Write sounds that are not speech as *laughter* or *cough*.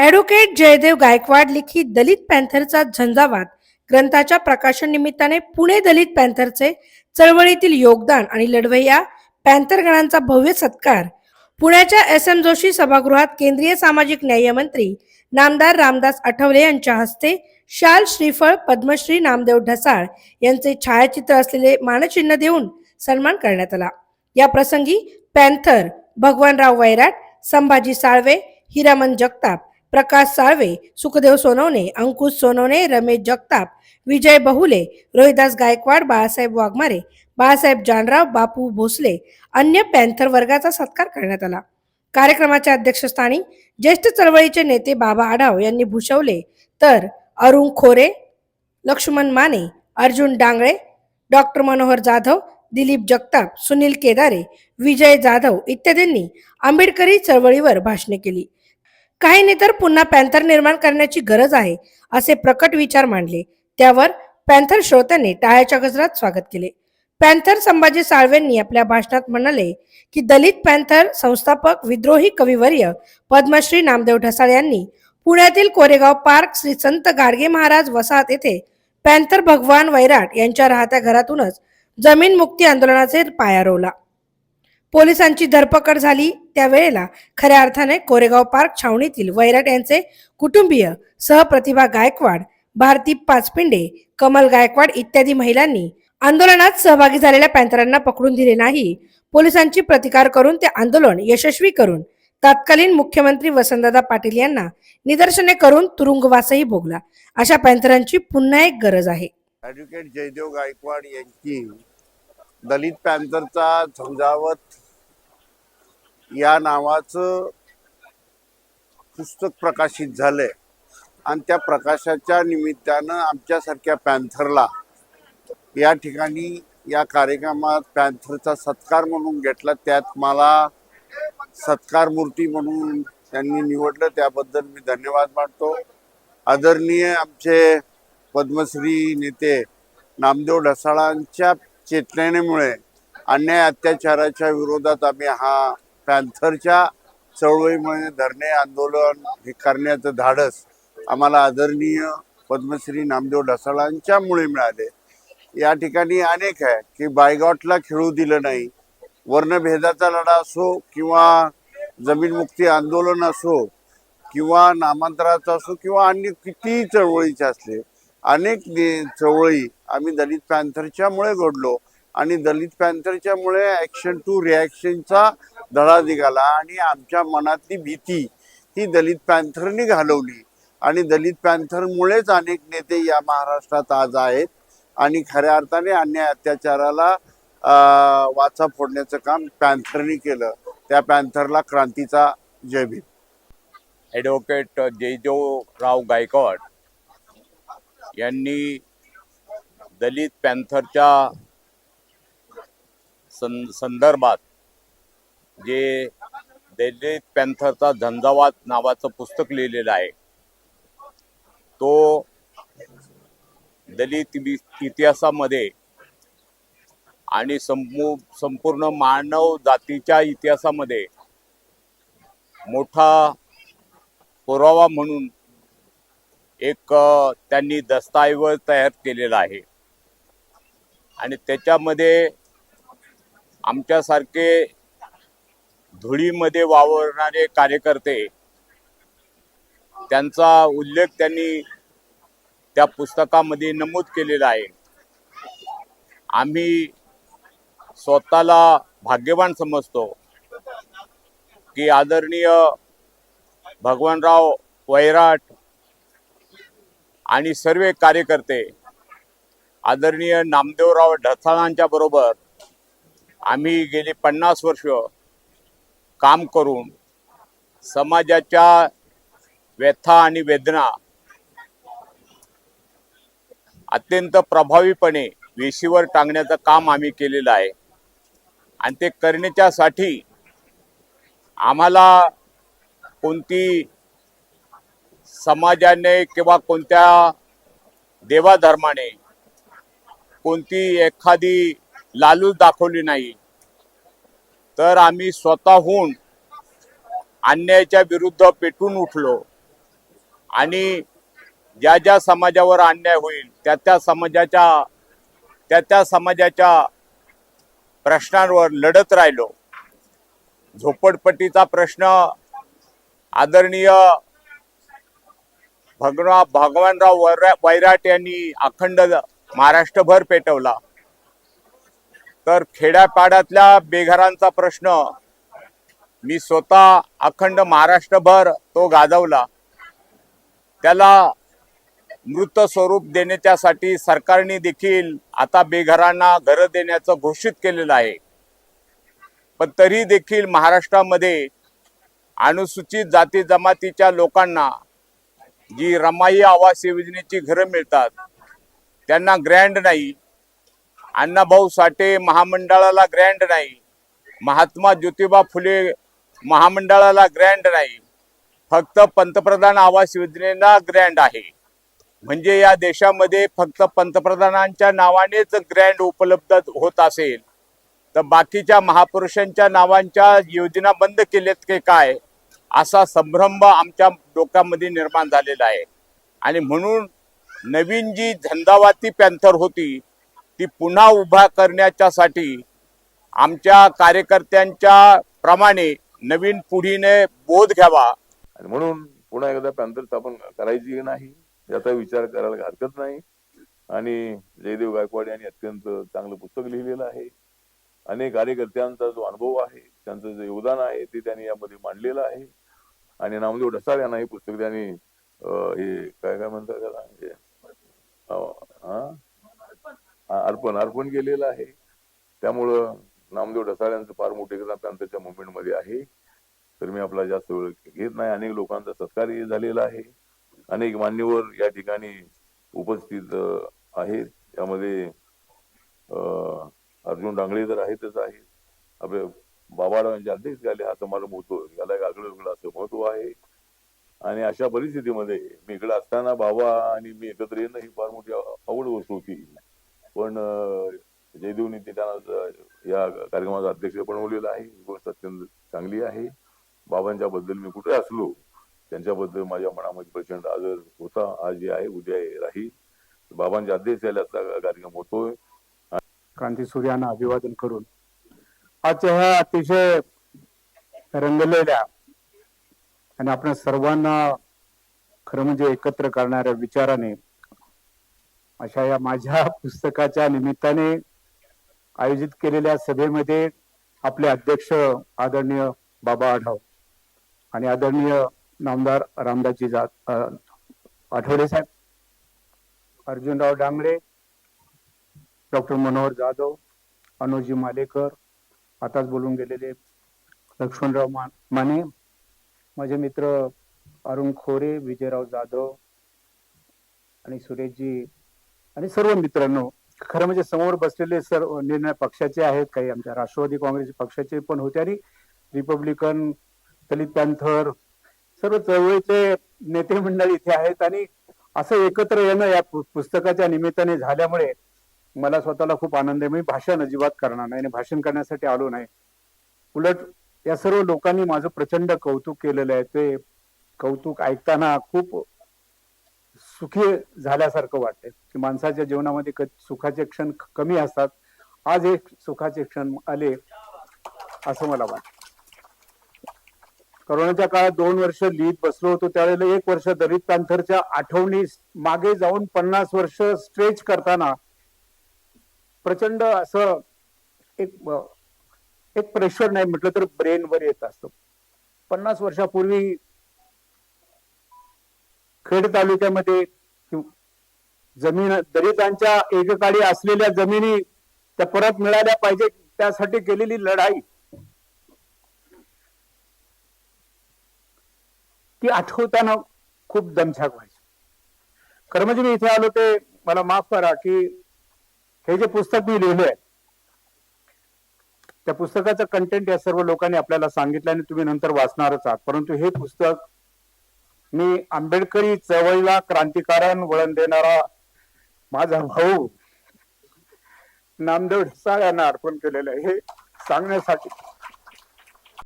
Advocate Jaydev Gaikwad लिखित दलित पॅन्थरचा झंझावात. ग्रंथाच्या प्रकाशन निमित्ताने पुणे दलित पॅन्थरचे चळवळीतील योगदान आणि लढवय्या पॅन्थरगणांचा भव्य सत्कार. पुण्याच्या एस एम जोशी सभागृहात केंद्रीय सामाजिक न्याय मंत्री नामदार रामदास आठवले यांच्या हस्ते शाल श्रीफळ पद्मश्री नामदेव ढसाळ यांचे छायाचित्र असलेले मानचिन्ह देऊन सन्मान करण्यात आला. या प्रसंगी पॅन्थर भगवानराव वैराट संभाजी साळवे हिरामन जगताप प्रकाश साळवे सुखदेव सोनवणे अंकुश सोनवणे रमेश जगताप विजय बहुले रोहिदास गायकवाड बाळासाहेब वाघमारे बाळासाहेब जानराव बापू भोसले अन्य पॅन्थर वर्गाचा सत्कार करण्यात आला. कार्यक्रमाच्या अध्यक्षस्थानी ज्येष्ठ चळवळीचे नेते बाबा आढाव यांनी भूषवले. तर अरुण खोरे लक्ष्मण माने अर्जुन डांगळे डॉक्टर मनोहर जाधव दिलीप जगताप सुनील केदारे विजय जाधव इत्यादींनी आंबेडकरी चळवळीवर भाषणे केली. काहींनी तर पुन्हा पॅन्थर निर्माण करण्याची गरज आहे असे प्रकट विचार मांडले. त्यावर पॅन्थर श्रोत्यांनी टाळ्याच्या गजरात स्वागत केले. पॅन्थर संभाजी साळवेंनी आपल्या भाषणात म्हणाले की दलित पॅन्थर संस्थापक विद्रोही कविवर्य पद्मश्री नामदेव ढसाळ यांनी पुण्यातील कोरेगाव पार्क श्री संत गाडगे महाराज वसाहत येथे पॅन्थर भगवान वैराट यांच्या राहत्या घरातूनच जमीन मुक्ती आंदोलनाचे पाया रोवला. पोलिसांची धरपकड झाली त्यावेळेला खऱ्या अर्थाने कोरेगाव पार्क छावणीतील वैराट यांचे कुटुंबीय सहप्रतिभा गायकवाड भारती पाचपिंडे कमल गायकवाड इत्यादी महिलांनी आंदोलनात सहभागी झालेल्या पॅंथरांना पकडून दिले नाही. पोलिसांची प्रतिकार करून ते आंदोलन यशस्वी करून तत्कालीन मुख्यमंत्री वसंतदादा पाटील यांना निदर्शने करून तुरुंगवासही भोगला. अशा पॅंथरांची पुन्हा एक गरज आहे. ऍडव्होकेट जयदेव गायकवाड यांची दलित पॅन्थरचा झंझावत या नावाचं पुस्तक प्रकाशित झालंय. आणि त्या प्रकाशाच्या निमित्तानं आमच्यासारख्या पॅन्थरला या ठिकाणी या कार्यक्रमात पॅन्थरचा सत्कार म्हणून घेतला. त्यात मला सत्कार मूर्ती म्हणून त्यांनी निवडलं. त्याबद्दल मी धन्यवाद मानतो. आदरणीय आमचे पद्मश्री नेते नामदेव ढसाळांच्या चेतनेमुळे अन्याय अत्याचाराच्या विरोधात आम्ही हा पॅन्थरच्या चळवळीमुळे धरणे आंदोलन हे करण्याचं धाडस आम्हाला आदरणीय पद्मश्री नामदेव ढसाळांच्यामुळे मिळाले. या ठिकाणी अनेक आहे की बायगॉटला खेळू दिलं नाही. वर्णभेदाचा लढा असो किंवा जमीनमुक्ती आंदोलन असो किंवा नामांतराचा असो किंवा अन्य कितीही चळवळीचे असले अनेक ने- चळवळी आम्ही दलित पॅन्थरच्यामुळे घडलो आणि दलित पॅन्थरच्यामुळे ॲक्शन टू रिॲक्शनचा धडा निघाला आणि आमच्या मनातली भीती ही दलित पॅन्थरनी घालवली. आणि दलित पॅन्थरमुळेच अनेक नेते या महाराष्ट्रात आज आहेत आणि खऱ्या अर्थाने अन्याय अत्याचाराला वाचा फोडण्याचं काम पॅन्थरनी केलं. त्या पॅन्थरला क्रांतीचा जय भीम. ॲडव्होकेट जयदेवराव गायकवाड यांनी दलित पॅन्थरच्या सं संदर्भात जे दलित पॅन्थरचा झंझावात नावाचं पुस्तक लिहिलेलं आहे. तो दलित इतिहासामध्ये आणि संपू संपूर्ण मानव जातीच्या इतिहासामध्ये मोठा पुरावा म्हणून एक त्यांनी दस्तऐवज तयार केलेला आहे. आणि त्याच्यामध्ये आमच्यासारखे धुळीमध्ये वावरणारे कार्यकर्ते त्यांचा उल्लेख त्यांनी त्या पुस्तकामध्ये नमूद केलेला आहे. आम्ही स्वतःला भाग्यवान समजतो की आदरणीय भगवानराव वैराट आणि सर्व कार्यकर्ते आदरणीय नामदेवराव ढसाळांच्या बरोबर आम्ही गेली पन्नास वर्ष काम करून समाजाच्या व्यथा आणि वेदना अत्यंत प्रभावीपणे वेशीवर टांगण्याचं काम आम्ही केलेलं आहे. आणि ते करण्याच्यासाठी आम्हाला कोणती समाजाने किंवा कोणत्या देवाधर्माने कोणती एखादी लालूच दाखवली नाही. तर आम्ही स्वतःहून अन्यायाच्या विरुद्ध पेटून उठलो. आणि ज्या ज्या समाजावर अन्याय होईल त्या त्या समाजाच्या त्या त्या समाजाच्या प्रश्नांवर लढत राहिलो. झोपडपट्टीचा प्रश्न आदरणीय भगवा भगवानराव वैराट यांनी अखंड महाराष्ट्रभर पेटवला. तर खेड्यापाड्यातल्या बेघरांचा प्रश्न. मी स्वतः अखंड महाराष्ट्रभर तो गाजवला. त्याला मृत स्वरूप देण्याच्यासाठी सरकारने देखील आता बेघरांना घरं देण्याचं घोषित केलेलं आहे. पण तरी देखील महाराष्ट्रामध्ये अनुसूचित जाती जमातीच्या लोकांना जी रमाई आवास योजनेची घरं मिळतात त्यांना ग्रँड नाही अण्णाभाऊ साठे महामंडळाला ग्रँड नाही. महात्मा ज्योतिबा फुले महामंडळाला ग्रँड नाही. फक्त पंतप्रधान आवास योजनेला ग्रँड आहे. म्हणजे या देशामध्ये फक्त पंतप्रधानांच्या नावानेच ग्रँड उपलब्ध होत असेल. तर बाकीच्या महापुरुषांच्या नावांच्या योजना बंद केल्यात की काय? असा संभ्रम आमच्या डोक्यामध्ये निर्माण झालेला आहे. आणि म्हणून नवीन जी झंझावाती पॅन्थर होती ती पुन्हा उभा करण्याच्यासाठी आमच्या कार्यकर्त्यांच्या प्रमाणे नवीन पिढीने बोध घ्यावा. म्हणून पुन्हा एकदा प्रांतर स्थापन करायची नाही याचा विचार करायला हरकत नाही. आणि जयदेव गायकवाड यांनी अत्यंत चांगलं पुस्तक लिहिलेलं आहे. अनेक कार्यकर्त्यांचा जो अनुभव आहे त्यांचं जे योगदान आहे ते त्यांनी यामध्ये मांडलेलं आहे. आणि नामदेव ढसाळ यांना हे पुस्तक त्यांनी हे काय काय म्हणतात त्याला? म्हणजे, अर्पण अर्पण केलेलं आहे. त्यामुळं नामदेव ढसाळ्यांचं फार मोठे योगदान पॅन्थरच्या मुवमेंटमध्ये आहे. तर मी आपला जास्त वेळ घेत नाही. अनेक लोकांचा सत्कारही झालेला आहे. अनेक मान्यवर या ठिकाणी उपस्थित आहेत. त्यामध्ये अं, अर्जुन डांगळे तर आहेतच आहेत आपले बाबाराव यांचे अध्यक्ष झाले. हा समारंभ होतो. याला एक आगळं वेगळं असं महत्त्व आहे. आणि अशा परिस्थितीमध्ये मी इकडे असताना बाबा आणि मी एकत्र येणं ही फार मोठी आवड गोष्ट होती पण जयदेवनी ते त्यांना या कार्यक्रमाचा अध्यक्ष बनवलेलं आहे. ही गोष्ट अत्यंत चांगली आहे. बाबांच्या बद्दल मी कुठे असलो त्यांच्याबद्दल माझ्या मनामध्ये प्रचंड आदर होता. आज जे आहे उद्या राहील. बाबांच्या अध्यक्ष झाल्याचा कार्यक्रम होतोय. क्रांती सूर्यांना अभिवादन करून. आजच्या ह्या अतिशय रंगलेल्या आणि आपण सर्वांना खरं म्हणजे एकत्र करणाऱ्या विचाराने अशा या माझ्या *laughs* पुस्तकाच्या निमित्ताने आयोजित केलेल्या सभेमध्ये आपले अध्यक्ष आदरणीय बाबा आढाव आणि आदरणीय नामदार रामदासजी जात अं, आठवडे साहेब अर्जुनराव डांगरे डॉक्टर मनोहर जाधव अनुजी मालेकर आताच बोलून गेलेले लक्ष्मणराव माने माझे मित्र अरुण खोरे विजयराव जाधव आणि सुरेशजी आणि सर्व मित्रांनो खरं म्हणजे समोर बसलेले सर्व निर्णय पक्षाचे आहेत काही आमच्या राष्ट्रवादी काँग्रेस पक्षाचे पण होते आणि रिपब्लिकन दलित पॅन्थर सर्व चळवळीचे नेते मंडळ इथे आहेत आणि असं एकत्र येणं या पु- पुस्तकाच्या निमित्ताने झाल्यामुळे मला स्वतःला खूप आनंद आहे. मी भाषण अजिबात करणार नाही आणि भाषण करण्यासाठी आलो नाही. उलट या सर्व लोकांनी माझं प्रचंड कौतुक केलेलं आहे. ते कौतुक ऐकताना खूप सुखी झाल्यासारखं वाटतं. की माणसाच्या जीवनामध्ये क- सुखाचे क्षण कमी असतात. आज एक सुखाचे क्षण आले असं मला वाटतं. करोनाच्या काळात दोन वर्ष लिहित बसलो होतो. त्यावेळेला एक वर्ष दलित पॅन्थरच्या आठवणी मागे जाऊन पन्नास वर्ष स्ट्रेच करताना प्रचंड असं एक एक प्रेशर नाही म्हटलं तर ब्रेनवर येत असतं. पन्नास वर्षापूर्वी खेड तालुक्यामध्ये जमीन दलितांच्या एककाळी असलेल्या जमिनी त्या परत मिळाल्या पाहिजे त्यासाठी केलेली लढाई. ती आठवताना खूप दमछाक व्हायची. कर्मजी म्हणजे मी इथे आलो ते मला माफ करा की हे जे पुस्तक मी लिहिलंय त्या पुस्तकाचं कंटेंट या सर्व लोकांनी आपल्याला सांगितलं आणि तुम्ही नंतर वाचणारच आहात. परंतु हे पुस्तक मी आंबेडकरी चळवळीला क्रांतिकारण वळण देणारा माझा भाऊ नामदेव ढसाळ यांना अर्पण केलेलं आहे हे सांगण्यासाठी.